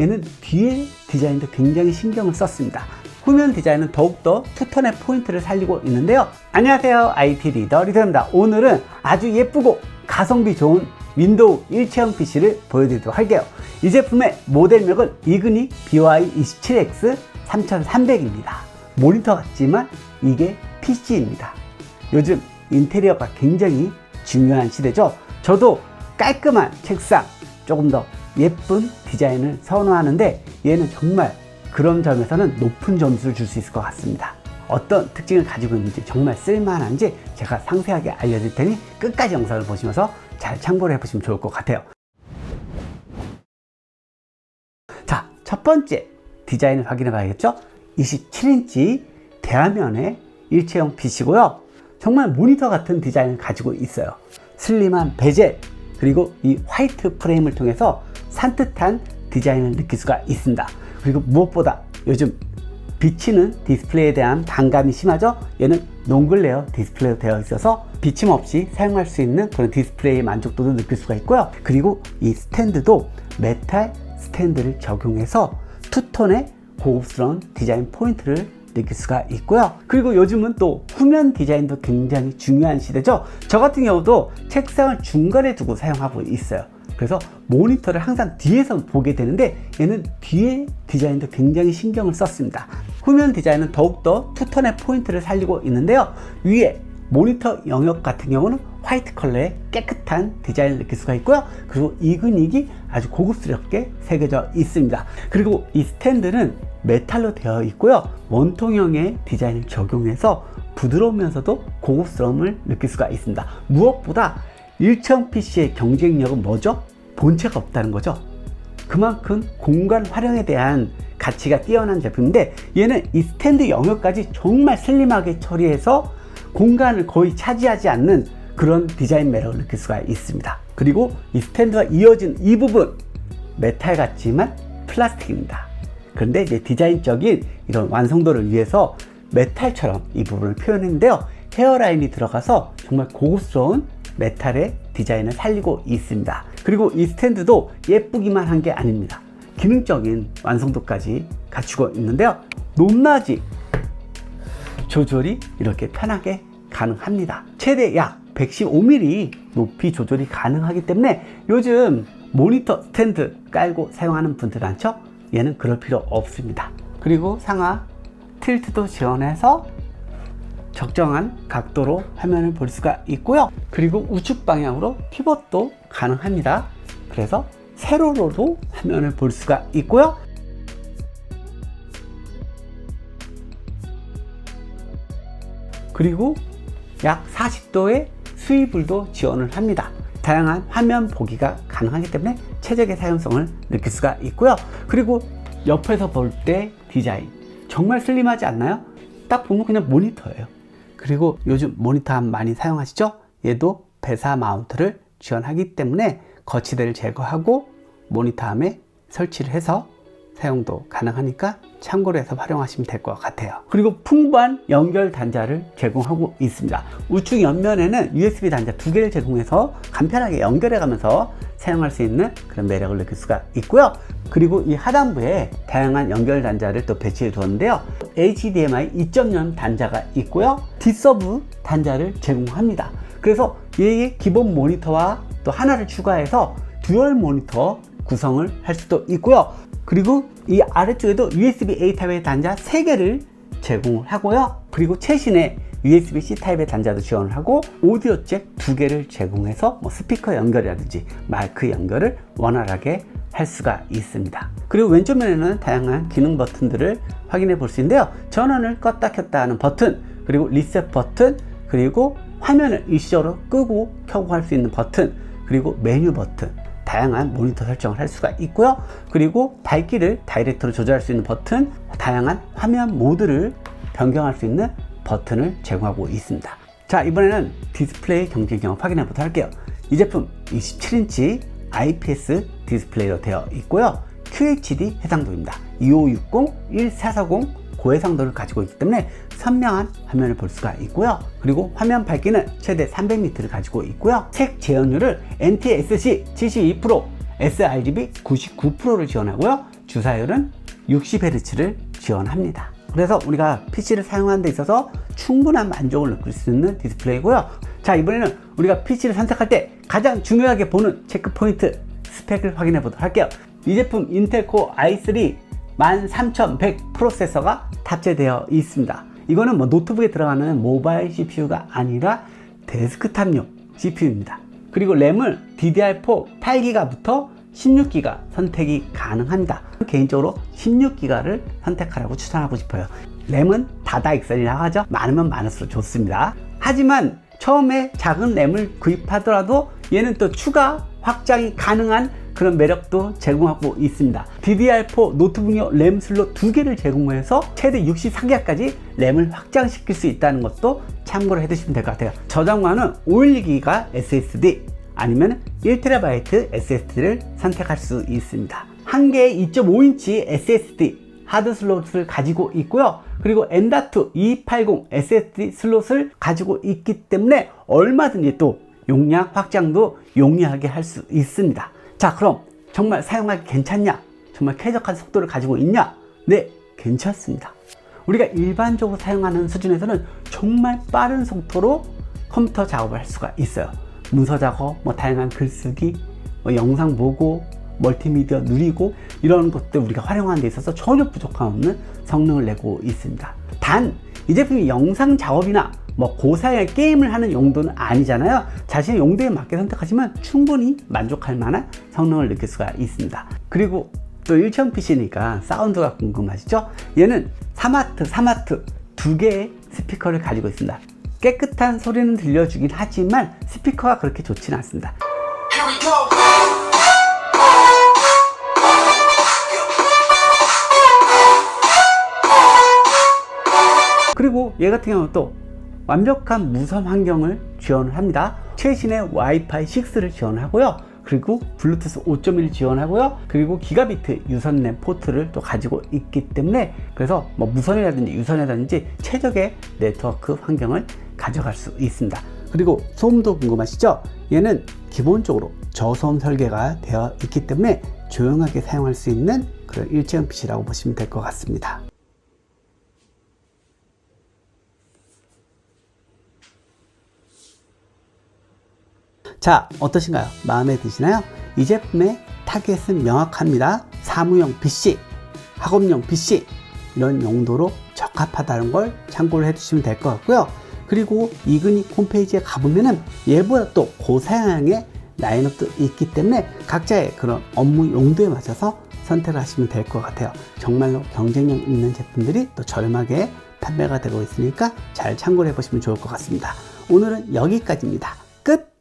얘는 뒤에 디자인도 굉장히 신경을 썼습니다. 후면 디자인은 더욱더 투톤의 포인트를 살리고 있는데요. 안녕하세요. IT 리더 리더입니다. 오늘은 아주 예쁘고 가성비 좋은 윈도우 일체형 PC를 보여드리도록 할게요. 이 제품의 모델명은 이그니 BY27X 3300입니다. 모니터 같지만 이게 PC입니다. 요즘 인테리어가 굉장히 중요한 시대죠. 저도 깔끔한 책상, 조금 더 예쁜 디자인을 선호하는데 얘는 정말 그런 점에서는 높은 점수를 줄 수 있을 것 같습니다. 어떤 특징을 가지고 있는지 정말 쓸만한지 제가 상세하게 알려드릴 테니 끝까지 영상을 보시면서 잘 참고를 해보시면 좋을 것 같아요. 자, 첫 번째 디자인을 확인해 봐야겠죠? 27인치 대화면의 일체형 PC고요. 정말 모니터 같은 디자인을 가지고 있어요. 슬림한 베젤, 그리고 이 화이트 프레임을 통해서 산뜻한 디자인을 느낄 수가 있습니다. 그리고 무엇보다 요즘 비치는 디스플레이에 대한 반감이 심하죠? 얘는 농글레어 디스플레이로 되어 있어서 비침 없이 사용할 수 있는 그런 디스플레이의 만족도도 느낄 수가 있고요. 그리고 이 스탠드도 메탈 스탠드를 적용해서 투톤의 고급스러운 디자인 포인트를 느낄 수가 있고요. 그리고 요즘은 또 후면 디자인도 굉장히 중요한 시대죠. 저 같은 경우도 책상을 중간에 두고 사용하고 있어요. 그래서 모니터를 항상 뒤에서 보게 되는데 얘는 뒤에 디자인도 굉장히 신경을 썼습니다. 후면 디자인은 더욱더 투톤의 포인트를 살리고 있는데요. 위에 모니터 영역 같은 경우는 화이트 컬러의 깨끗한 디자인을 느낄 수가 있고요. 그리고 이근익이 아주 고급스럽게 새겨져 있습니다. 그리고 이 스탠드는 메탈로 되어 있고요. 원통형의 디자인을 적용해서 부드러우면서도 고급스러움을 느낄 수가 있습니다. 무엇보다 일체형 PC의 경쟁력은 뭐죠? 본체가 없다는 거죠. 그만큼 공간 활용에 대한 가치가 뛰어난 제품인데 얘는 이 스탠드 영역까지 정말 슬림하게 처리해서 공간을 거의 차지하지 않는 그런 디자인 매력을 느낄 수가 있습니다. 그리고 이 스탠드와 이어진 이 부분 메탈 같지만 플라스틱입니다. 그런데 이제 디자인적인 이런 완성도를 위해서 메탈처럼 이 부분을 표현했는데요. 헤어라인이 들어가서 정말 고급스러운 메탈의 디자인을 살리고 있습니다. 그리고 이 스탠드도 예쁘기만 한 게 아닙니다. 기능적인 완성도까지 갖추고 있는데요. 높낮이 조절이 이렇게 편하게 가능합니다. 최대 약 115mm 높이 조절이 가능하기 때문에 요즘 모니터 스탠드 깔고 사용하는 분들 많죠? 얘는 그럴 필요 없습니다. 그리고 상하 틸트도 지원해서 적정한 각도로 화면을 볼 수가 있고요. 그리고 우측 방향으로 피벗도 가능합니다. 그래서 세로로도 화면을 볼 수가 있고요. 그리고 약 40도의 수위불도 지원을 합니다. 다양한 화면 보기가 가능하기 때문에 최적의 사용성을 느낄 수가 있고요. 그리고 옆에서 볼 때 디자인 정말 슬림하지 않나요? 딱 보면 그냥 모니터예요. 그리고 요즘 모니터 많이 사용하시죠? 얘도 배사 마운트를 지원하기 때문에 거치대를 제거하고 모니터함에 설치를 해서 사용도 가능하니까 참고로 해서 활용하시면 될 것 같아요. 그리고 풍부한 연결 단자를 제공하고 있습니다. 우측 옆면에는 USB 단자 두 개를 제공해서 간편하게 연결해 가면서 사용할 수 있는 그런 매력을 느낄 수가 있고요. 그리고 이 하단부에 다양한 연결 단자를 또 배치해 두었는데요. HDMI 2.0 단자가 있고요. 뒷서브 단자를 제공합니다. 그래서 얘의 기본 모니터와 또 하나를 추가해서 듀얼 모니터 구성을 할 수도 있고요. 그리고 이 아래쪽에도 USB-A 타입의 단자 3개를 제공을 하고요. 그리고 최신의 USB-C 타입의 단자도 지원을 하고 오디오 잭 2개를 제공해서 뭐 스피커 연결이라든지 마이크 연결을 원활하게 할 수가 있습니다. 그리고 왼쪽 면에는 다양한 기능 버튼들을 확인해 볼 수 있는데요. 전원을 껐다 켰다 하는 버튼, 그리고 리셋 버튼, 그리고 화면을 일시적으로 끄고 켜고 할 수 있는 버튼, 그리고 메뉴 버튼, 다양한 모니터 설정을 할 수가 있고요. 그리고 밝기를 다이렉트로 조절할 수 있는 버튼, 다양한 화면 모드를 변경할 수 있는 버튼을 제공하고 있습니다. 자, 이번에는 디스플레이 경쟁력 확인해 보도록 할게요. 이 제품 27인치 IPS 디스플레이로 되어 있고요. QHD 해상도입니다. 2560, 1440 고해상도를 가지고 있기 때문에 선명한 화면을 볼 수가 있고요. 그리고 화면 밝기는 최대 300니트를 가지고 있고요. 색 재현율을 NTSC 72%, sRGB 99%를 지원하고요. 주사율은 60Hz를 지원합니다. 그래서 우리가 PC를 사용하는 데 있어서 충분한 만족을 느낄 수 있는 디스플레이고요. 자, 이번에는 우리가 PC를 선택할 때 가장 중요하게 보는 체크 포인트 스펙을 확인해 보도록 할게요. 이 제품 인텔 코어 i3 13100 프로세서가 탑재되어 있습니다. 이거는 뭐 노트북에 들어가는 모바일 CPU가 아니라 데스크탑용 CPU입니다. 그리고 램을 DDR4 8기가부터 16기가 선택이 가능합니다. 개인적으로 16기가를 선택하라고 추천하고 싶어요. 램은 다다 익선이라고 하죠. 많으면 많을수록 좋습니다. 하지만 처음에 작은 램을 구입하더라도 얘는 또 추가 확장이 가능한 그런 매력도 제공하고 있습니다. DDR4 노트북용 램 슬롯 두 개를 제공해서 최대 64기가까지 램을 확장시킬 수 있다는 것도 참고를 해두시면 될 것 같아요. 저장관은 512기가 SSD 아니면 1TB SSD를 선택할 수 있습니다. 한 개의 2.5인치 SSD 하드 슬롯을 가지고 있고요. 그리고 M.2 280 SSD 슬롯을 가지고 있기 때문에 얼마든지 또 용량 확장도 용이하게 할 수 있습니다. 자, 그럼 정말 사용하기 괜찮냐? 정말 쾌적한 속도를 가지고 있냐? 네, 괜찮습니다. 우리가 일반적으로 사용하는 수준에서는 정말 빠른 속도로 컴퓨터 작업을 할 수가 있어요. 문서 작업, 뭐 다양한 글쓰기, 뭐 영상 보고, 멀티미디어 누리고 이런 것들 우리가 활용하는 데 있어서 전혀 부족함 없는 성능을 내고 있습니다. 단 이 제품이 영상 작업이나 뭐 고사양의 게임을 하는 용도는 아니잖아요. 자신의 용도에 맞게 선택하시면 충분히 만족할 만한 성능을 느낄 수가 있습니다. 그리고 또 일체형 PC니까 사운드가 궁금하시죠? 얘는 사마트, 사마트 두 개의 스피커를 가지고 있습니다. 깨끗한 소리는 들려주긴 하지만 스피커가 그렇게 좋지는 않습니다. 그리고 얘 같은 경우는 또 완벽한 무선 환경을 지원을 합니다. 최신의 와이파이 6를 지원하고요. 그리고 블루투스 5.1 지원하고요. 그리고 기가비트 유선램 포트를 또 가지고 있기 때문에 그래서 뭐 무선이라든지 유선이라든지 최적의 네트워크 환경을 가져갈 수 있습니다. 그리고 소음도 궁금하시죠? 얘는 기본적으로 저소음 설계가 되어 있기 때문에 조용하게 사용할 수 있는 그런 일체형 PC라고 보시면 될 것 같습니다. 자, 어떠신가요? 마음에 드시나요? 이 제품의 타겟은 명확합니다. 사무용 PC, 학업용 PC, 이런 용도로 적합하다는 걸 참고를 해주시면 될 것 같고요. 그리고 이그닉 홈페이지에 가보면은 얘보다 또 고사양의 라인업도 있기 때문에 각자의 그런 업무 용도에 맞춰서 선택을 하시면 될 것 같아요. 정말로 경쟁력 있는 제품들이 또 저렴하게 판매가 되고 있으니까 잘 참고를 해보시면 좋을 것 같습니다. 오늘은 여기까지입니다. 끝!